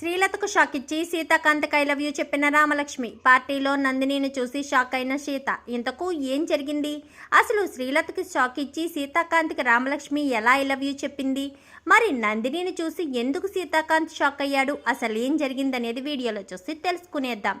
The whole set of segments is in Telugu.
శ్రీలతకు షాక్ ఇచ్చి సీతాకాంత్ ఐ చెప్పిన రామలక్ష్మి. పార్టీలో నందినిని చూసి షాక్ అయిన సీత. ఇంతకు ఏం జరిగింది? అసలు శ్రీలతకు షాక్ ఇచ్చి సీతాకాంత్కి రామలక్ష్మి ఎలా ఐలవ్యూ చెప్పింది? మరి నందినిని చూసి ఎందుకు సీతాకాంత్ షాక్ అయ్యాడు? అసలు ఏం జరిగిందనేది వీడియోలో చూసి తెలుసుకునేద్దాం.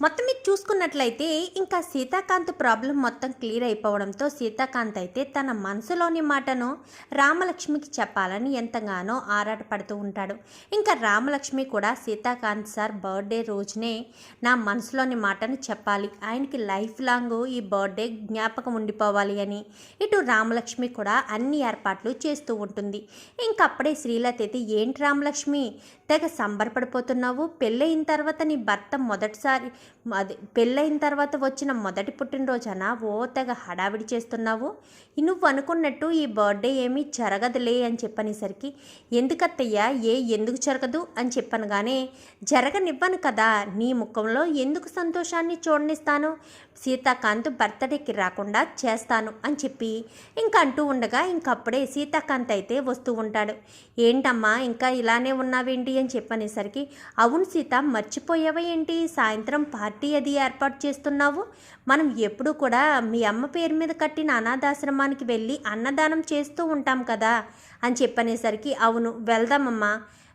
మొత్తం మీరు చూసుకున్నట్లయితే ఇంకా సీతాకాంత్ ప్రాబ్లం మొత్తం క్లియర్ అయిపోవడంతో సీతాకాంత్ అయితే తన మనసులోని మాటను రామలక్ష్మికి చెప్పాలని ఎంతగానో ఆరాటపడుతూ ఉంటాడు. ఇంకా రామలక్ష్మి కూడా సీతాకాంత్ సార్ బర్త్డే రోజునే నా మనసులోని మాటను చెప్పాలి. ఆయనకి లైఫ్ లాంగ్ ఈ బర్త్డే జ్ఞాపకం ఉండిపోవాలి అని ఇటు రామలక్ష్మి కూడా అన్ని ఏర్పాట్లు చేస్తూ ఉంటుంది. ఇంకప్పుడే శ్రీలత అయితే ఏంటి రామలక్ష్మి తెగ సంబరపడిపోతున్నావు? పెళ్ళయిన తర్వాత నీ భర్త మొదటిసారి అది పెళ్ళయిన తర్వాత వచ్చిన మొదటి పుట్టినరోజన? ఓ తెగ హడావిడి చేస్తున్నావు? నువ్వు అనుకున్నట్టు ఈ బర్త్డే ఏమీ జరగదులే అని చెప్పనేసరికి ఎందుకత్తయ్యా? ఏ ఎందుకు జరగదు? అని చెప్పనగానే జరగనివ్వను కదా నీ ముఖంలో ఎందుకు సంతోషాన్ని చూడనిస్తాను? సీతాకాంత్ బర్త్డేకి రాకుండా చేస్తాను అని చెప్పి ఇంకా అంటూ ఉండగా ఇంకప్పుడే సీతాకాంత్ అయితే వస్తూ ఉంటాడు. ఏంటమ్మా ఇంకా ఇలానే ఉన్నావేంటి అని చెప్పనేసరికి అవును సీత మర్చిపోయావా ఏంటి? సాయంత్రం పార్టీ అది ఏర్పాటు చేస్తున్నావు? మనం ఎప్పుడు కూడా మీ అమ్మ పేరు మీద కట్టిన అనాథాశ్రమానికి వెళ్ళి అన్నదానం చేస్తూ ఉంటాం కదా? అని చెప్పనేసరికి అవును వెళ్దామమ్మా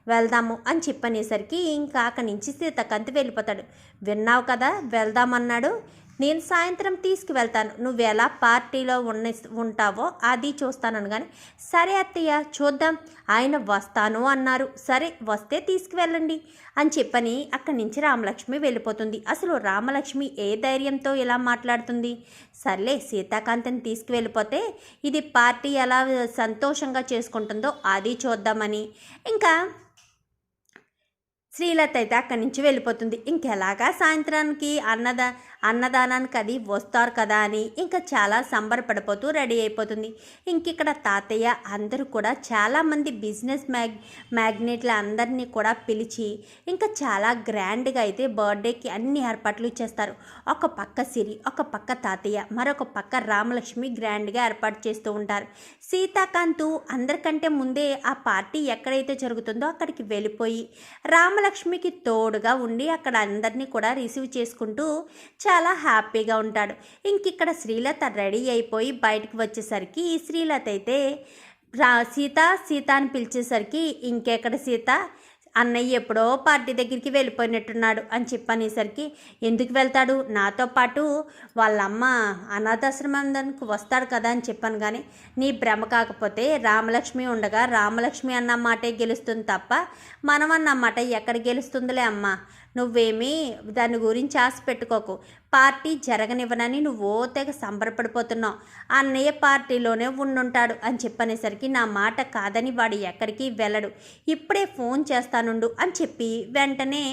వెళ్దాము అని చెప్పనేసరికి ఇంకా అక్కడి నుంచి సీతకంతి వెళ్ళిపోతాడు. విన్నావు కదా వెళ్దామన్నాడు. నేను సాయంత్రం తీసుకువెళ్తాను. నువ్వు ఎలా పార్టీలో ఉన్న ఉంటావో అది చూస్తాను కానీ సరే అత్తయ్య చూద్దాం. ఆయన వస్తాను అన్నారు. సరే వస్తే తీసుకువెళ్ళండి అని చెప్పని అక్కడి నుంచి రామలక్ష్మి వెళ్ళిపోతుంది. అసలు రామలక్ష్మి ఏ ధైర్యంతో ఇలా మాట్లాడుతుంది? సర్లే సీతాకాంతని తీసుకువెళ్ళిపోతే ఇది పార్టీ ఎలా సంతోషంగా చేసుకుంటుందో అది చూద్దామని. ఇంకా శ్రీలత అయితే అక్కడి నుంచి వెళ్ళిపోతుంది. ఇంకెలాగా సాయంత్రానికి అన్నద అన్నదానానికి అది వస్తారు కదా అని ఇంకా చాలా సంబరపడిపోతూ రెడీ అయిపోతుంది. ఇంకిక్కడ తాతయ్య అందరూ కూడా చాలామంది బిజినెస్ మ్యాగ్ మ్యాగ్నెట్ల అందరినీ కూడా పిలిచి ఇంకా చాలా గ్రాండ్గా అయితే బర్త్డేకి అన్ని ఏర్పాట్లు చేస్తారు. ఒక పక్క సిరి ఒక పక్క తాతయ్య మరొక పక్క రామలక్ష్మి గ్రాండ్గా ఏర్పాటు చేస్తూ ఉంటారు. సీతాకాంతు అందరికంటే ముందే ఆ పార్టీ ఎక్కడైతే జరుగుతుందో అక్కడికి వెళ్ళిపోయి రామలక్ష్మికి తోడుగా ఉండి అక్కడ అందరినీ కూడా రిసీవ్ చేసుకుంటూ చాలా చాలా హ్యాపీగా ఉంటాడు. ఇంకిక్కడ శ్రీలత రెడీ అయిపోయి బయటకు వచ్చేసరికి ఈ శ్రీలత అయితే రా సీత సీత అని పిలిచేసరికి ఇంకెక్కడ సీత? అన్నయ్య ఎప్పుడో పార్టీ దగ్గరికి వెళ్ళిపోయినట్టున్నాడు అని చెప్పనేసరికి ఎందుకు వెళ్తాడు? నాతో పాటు వాళ్ళమ్మ అనాథాశ్రమానికి వస్తాడు కదా అని చెప్పాను కానీ నీ భ్రమ కాకపోతే రామలక్ష్మి ఉండగా రామలక్ష్మి అన్న మాటే గెలుస్తుంది తప్ప మనం అన్నమాట ఎక్కడ గెలుస్తుందిలే అమ్మ? నువ్వేమీ దాని గురించి ఆశ పెట్టుకోకు. పార్టీ జరగనివ్వనని నువ్వు ఓ తెగ సంబరపడిపోతున్నావు. అన్నయ్య పార్టీలోనే ఉండుంటాడు అని చెప్పనేసరికి నా మాట కాదని వాడు ఎక్కడికి వెళ్ళడు. ఇప్పుడే ఫోన్ చేస్తానుండు అని చెప్పి వెంటనే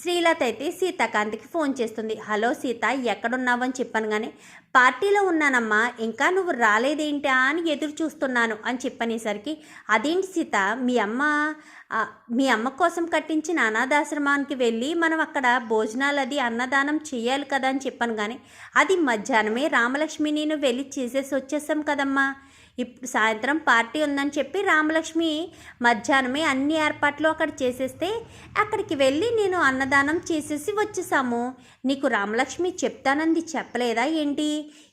శ్రీలత అయితే సీతాకాంత్కి ఫోన్ చేస్తుంది. హలో సీత ఎక్కడున్నావు అని చెప్పాను కానీ పార్టీలో ఉన్నానమ్మా. ఇంకా నువ్వు రాలేదేంటా అని ఎదురు చూస్తున్నాను అని చెప్పనేసరికి అదేంటి సీత మీ అమ్మ మీ అమ్మ కోసం కట్టించిన అనాథాశ్రమానికి వెళ్ళి మనం అక్కడ భోజనాలు అది అన్నదానం చేయాలి కదా అని చెప్పాను కానీ అది మధ్యాహ్నమే రామలక్ష్మి నేను వెళ్ళి చేసేసి వచ్చేసాం కదమ్మా. ఇప్పుడు సాయంత్రం పార్టీ ఉందని చెప్పి రామలక్ష్మి మధ్యాహ్నమే అన్ని ఏర్పాట్లు అక్కడ చేసేస్తే అక్కడికి వెళ్ళి నేను అన్నదానం చేసేసి వచ్చేసాము. నీకు రామలక్ష్మి చెప్తానంది చెప్పలేదా ఏంటి?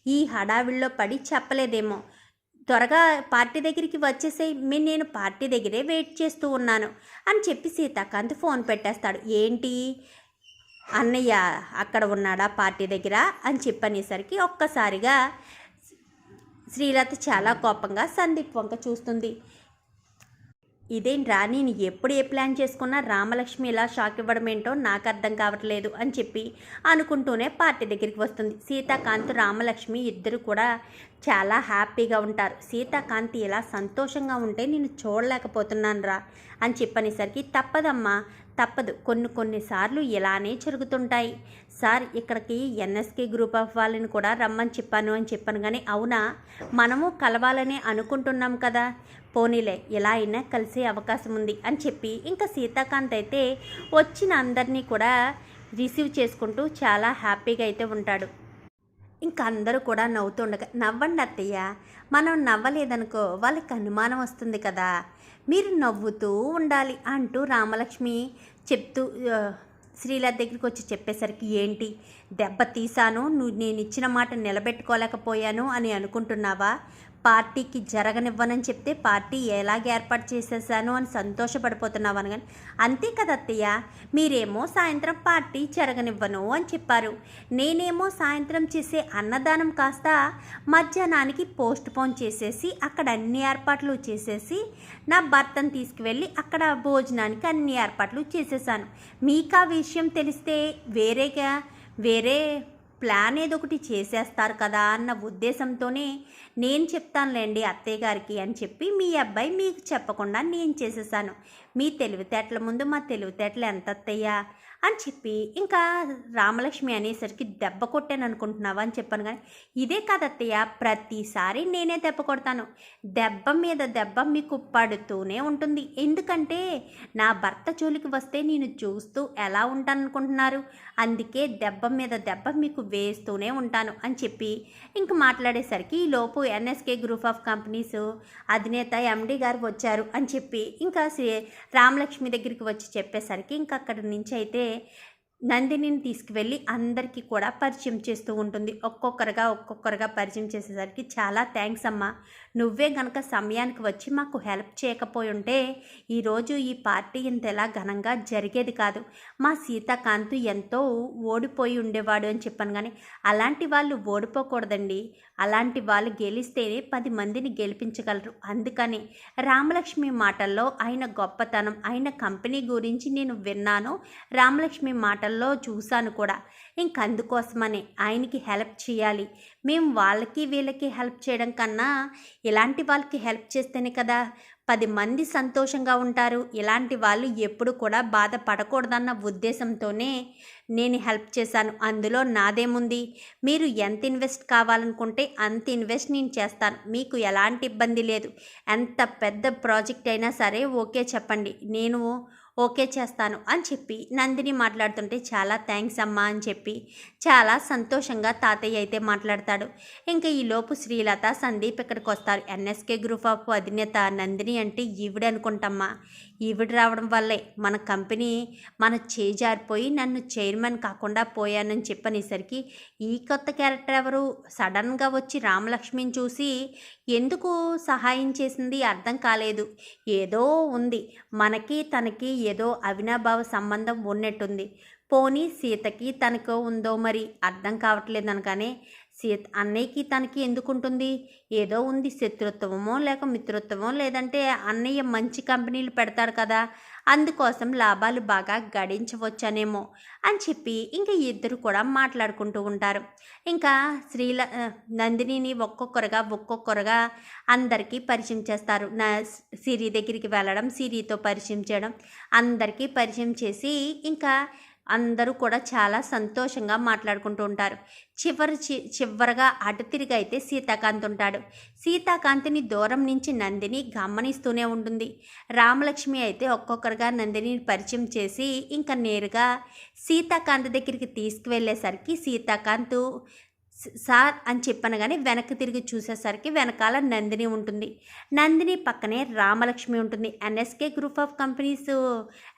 ఈ హడావిడిలో పడి చెప్పలేదేమో. త్వరగా పార్టీ దగ్గరికి వచ్చేసే మీ నేను పార్టీ దగ్గరే వెయిట్ చేస్తూ ఉన్నాను అని చెప్పి సీతాకాంత్ ఫోన్ పెట్టేస్తాడు. ఏంటి? అన్నయ్య అక్కడ ఉన్నాడా పార్టీ దగ్గర? అని చెప్పనేసరికి ఒక్కసారిగా శ్రీలత చాలా కోపంగా సందీప్ వంక చూస్తుంది. ఇదేంట్రా నేను ఎప్పుడు ఏ ప్లాన్ చేసుకున్నా రామలక్ష్మి ఇలా షాక్ ఇవ్వడం ఏంటో నాకు అర్థం కావట్లేదు అని చెప్పి అనుకుంటూనే పార్టీ దగ్గరికి వస్తుంది. సీతాకాంత్ రామలక్ష్మి ఇద్దరు కూడా చాలా హ్యాపీగా ఉంటారు. సీతాకాంత్ ఇలా సంతోషంగా ఉంటే నేను చూడలేకపోతున్నాను రా అని చెప్పనేసరికి తప్పదమ్మా తప్పదు. కొన్ని కొన్నిసార్లు ఇలానే జరుగుతుంటాయి. సార్ ఇక్కడికి ఎన్ఎస్కే గ్రూప్ ఆఫ్ వాళ్ళని కూడా రమ్మని చెప్పాను అని చెప్పాను కానీ అవునా? మనము కలవాలని అనుకుంటున్నాం కదా. పోనీలే ఇలా అయినా కలిసే అవకాశం ఉంది అని చెప్పి ఇంకా సీతాకాంత్ అయితే వచ్చిన అందరినీ కూడా రిసీవ్ చేసుకుంటూ చాలా హ్యాపీగా అయితే ఉంటాడు. ఇంకా అందరూ కూడా నవ్వుతుండగా నవ్వండి అత్తయ్య మనం నవ్వలేదనుకో వాళ్ళకి అనుమానం వస్తుంది కదా. మీరు నవ్వుతూ ఉండాలి అంటూ రామలక్ష్మి చెప్తూ శ్రీలత దగ్గరికి వచ్చి చెప్పేసరికి ఏంటి దెబ్బ తీశాను నువ్వు నేను ఇచ్చిన మాట నిలబెట్టుకోలేకపోయాను అని అనుకుంటున్నావా? పార్టీకి జరగనివ్వనని చెప్తే పార్టీ ఎలాగ ఏర్పాటు చేసేసాను అని సంతోషపడిపోతున్నావు అనగాని అంతే కదా అత్తయ్య? మీరేమో సాయంత్రం పార్టీ జరగనివ్వను అని చెప్పారు. నేనేమో సాయంత్రం చేసే అన్నదానం కాస్త మధ్యాహ్నానికి పోస్ట్ పోన్ చేసేసి అక్కడ అన్ని ఏర్పాట్లు చేసేసి నా భర్తను తీసుకువెళ్ళి అక్కడ భోజనానికి అన్ని ఏర్పాట్లు చేసేసాను. మీకు ఆ విషయం తెలిస్తే వేరేగా వేరే ప్లాన్ ఏదో ఒకటి చేసేస్తారు కదా అన్న ఉద్దేశంతోనే నేను చెప్తానులేండి అత్తయ్య గారికి అని చెప్పి మీ అబ్బాయి మీకు చెప్పకుండా నేను చేసేసాను. మీ తెలివితేటల ముందు మా తెలివితేటలు ఎంత అత్తయ్యా? అని చెప్పి ఇంకా రామలక్ష్మి అనేసరికి దెబ్బ కొట్టాను అనుకుంటున్నావా అని చెప్పాను కానీ ఇదే కాదత్తయ్య ప్రతిసారి నేనే దెబ్బ కొడతాను. దెబ్బ మీద దెబ్బ మీకు పడుతూనే ఉంటుంది. ఎందుకంటే నా భర్త జోలికి వస్తే నేను చూస్తూ ఎలా ఉంటాను అనుకుంటున్నారు అందుకే దెబ్బ మీద దెబ్బ మీకు వేస్తూనే ఉంటాను అని చెప్పి ఇంక మాట్లాడేసరికి ఈ లోపు ఎన్ఎస్కే గ్రూప్ ఆఫ్ కంపెనీస్ అధినేత ఎండి గారు వచ్చారు అని చెప్పి ఇంకా శ్రీ- రామలక్ష్మి దగ్గరికి వచ్చి చెప్పేసరికి ఇంకా అక్కడి నుంచి అయితే నందినిని తీసుకువెళ్ళి అందరికీ కూడా పరిచయం చేస్తూ ఉంటుంది. ఒక్కొక్కరుగా ఒక్కొక్కరుగా పరిచయం చేసేసరికి చాలా థ్యాంక్స్ అమ్మా. నువ్వే గనక సమయానికి వచ్చి మాకు హెల్ప్ చేయకపోయి ఉంటే ఈరోజు ఈ పార్టీ ఇంతలా ఘనంగా జరిగేది కాదు. మా సీతాకాంత్ ఎంతో ఓడిపోయి ఉండేవాడు అని చెప్పాను కానీ అలాంటి వాళ్ళు ఓడిపోకూడదండి. అలాంటి వాళ్ళు గెలిస్తేనే పది మందిని గెలిపించగలరు. అందుకని రామలక్ష్మి మాటల్లో ఆయన గొప్పతనం ఆయన కంపెనీ గురించి నేను విన్నాను రామలక్ష్మి మాటల్లో చూశాను కూడా. ఇంక అందుకోసమనే ఆయనకి హెల్ప్ చేయాలి. మేము వాళ్ళకి వీళ్ళకి హెల్ప్ చేయడం కన్నా ఇలాంటి వాళ్ళకి హెల్ప్ చేస్తేనే కదా పది మంది సంతోషంగా ఉంటారు. ఇలాంటి వాళ్ళు ఎప్పుడు కూడా బాధపడకూడదన్న ఉద్దేశంతోనే నేను హెల్ప్ చేశాను. అందులో నాదేముంది? మీరు ఎంత ఇన్వెస్ట్ కావాలనుకుంటే అంత ఇన్వెస్ట్ నేను చేస్తాను. మీకు ఎలాంటి ఇబ్బంది లేదు. ఎంత పెద్ద ప్రాజెక్ట్ అయినా సరే ఓకే చెప్పండి. నేను ఓకే చేస్తాను అని చెప్పి నందిని మాట్లాడుతుంటే చాలా థ్యాంక్స్ అమ్మా అని చెప్పి చాలా సంతోషంగా తాతయ్య అయితే మాట్లాడతాడు. ఇంకా ఈలోపు శ్రీలత సందీప్ ఇక్కడికి వస్తారు. ఎన్ఎస్కే గ్రూప్ ఆఫ్ అధినేత నందిని అంటే ఈవిడ అనుకుంటమ్మా. ఈవిడ రావడం వల్లే మన కంపెనీ మన చేజారిపోయి నన్ను చైర్మన్ కాకుండా పోయానని చెప్పనేసరికి ఈ కొత్త క్యారెక్టర్ ఎవరు? సడన్గా వచ్చి రామలక్ష్మిని చూసి ఎందుకు సహాయం చేసింది? అర్థం కాలేదు. ఏదో ఉంది. మనకి తనకి ఏదో అవినాభావ సంబంధం ఉన్నట్టుంది. పోనీ సీతకి తనకు ఉందో మరి? అర్థం కావట్లేదు అనగానే సీత అన్నయ్యకి తనకి ఎందుకు ఉంటుంది ఏదో ఉంది శత్రుత్వమో లేక మిత్రత్వమో లేదంటే అన్నయ్య మంచి కంపెనీలు పెడతాడు కదా అందుకోసం లాభాలు బాగా గడించవచ్చనేమో అని చెప్పి ఇంకా ఇద్దరు కూడా మాట్లాడుకుంటూ ఉంటారు. ఇంకా శ్రీల నందినిని ఒక్కొక్కరుగా ఒక్కొక్కరుగా అందరికీ పరిచయం చేస్తారు. నా సిరి దగ్గరికి వెళ్ళడం సిరితో పరిచయం చేయడం అందరికీ పరిచయం చేసి ఇంకా అందరూ కూడా చాలా సంతోషంగా మాట్లాడుకుంటూ ఉంటారు. చివరి చి చివరగా అటు తిరిగి అయితే సీతాకాంత్ ఉంటాడు. సీతాకాంత్ని దూరం నుంచి నందిని గమనిస్తూనే ఉంటుంది. రామలక్ష్మి అయితే ఒక్కొక్కరుగా నందిని పరిచయం చేసి ఇంకా నేరుగా సీతాకాంత్ దగ్గరికి తీసుకువెళ్ళేసరికి సీతాకాంత్ సార్ అని చెప్పాను కానీ వెనక్కి తిరిగి చూసేసరికి వెనకాల నందిని ఉంటుంది. నందిని పక్కనే రామలక్ష్మి ఉంటుంది. N S K group of companies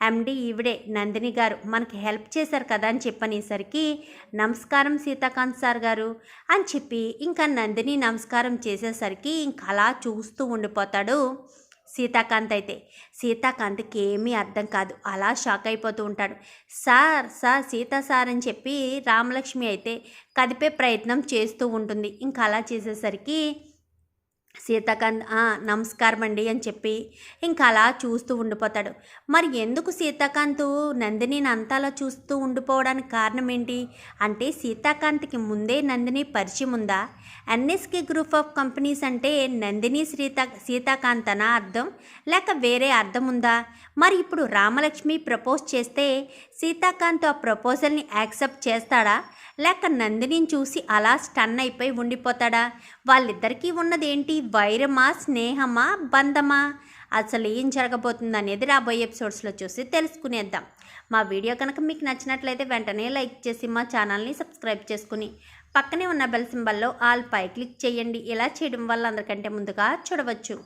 M D ఈవిడే నందిని గారు. మనకి హెల్ప్ చేశారు కదా అని చెప్పనేసరికి నమస్కారం సీతాకాంత్ సార్ గారు అని చెప్పి ఇంకా నందిని నమస్కారం చేసేసరికి ఇంకా అలా చూస్తూ ఉండిపోతాడు. సీతాకాంత్ అయితే సీతాకాంత్కి ఏమీ అర్థం కాదు. అలా షాక్ అయిపోతూ ఉంటాడు. సార్ సార్ సీతా సార్ అని చెప్పి రామలక్ష్మి అయితే కదిపే ప్రయత్నం చేస్తూ ఉంటుంది. ఇంకా అలా చేసేసరికి సీతాకాంత్ నమస్కారం అండి అని చెప్పి ఇంకా అలా చూస్తూ ఉండిపోతాడు. మరి ఎందుకు సీతాకాంత్ నందినిని అంతలా చూస్తూ ఉండిపోవడానికి కారణం ఏంటి అంటే సీతాకాంత్కి ముందే నందిని పరిచయం ఉందా? ఎన్ఎస్కే గ్రూప్ ఆఫ్ కంపెనీస్ అంటే నందిని సీత సీతాకాంతనా అర్థం? లేక వేరే అర్థం ఉందా? మరి ఇప్పుడు రామలక్ష్మి ప్రపోజ్ చేస్తే సీతాకాంత్ ఆ ప్రపోజల్ని యాక్సెప్ట్ చేస్తాడా? లేక నందినిని చూసి అలా స్టన్ అయిపోయి ఉండిపోతాడా? వాళ్ళిద్దరికీ ఉన్నదేంటి? వైరమా స్నేహమా బంధమా? అసలు ఏం జరగబోతుంది అనేది రాబోయే ఎపిసోడ్స్లో చూసి తెలుసుకునేద్దాం. మా వీడియో కనుక మీకు నచ్చినట్లయితే వెంటనే లైక్ చేసి మా ఛానల్ని సబ్స్క్రైబ్ చేసుకుని పక్కనే ఉన్న బెల్ సింబల్లో ఆల్ పై క్లిక్ చేయండి. ఇలా చేయడం వల్ల అందరికంటే ముందుగా చూడవచ్చు.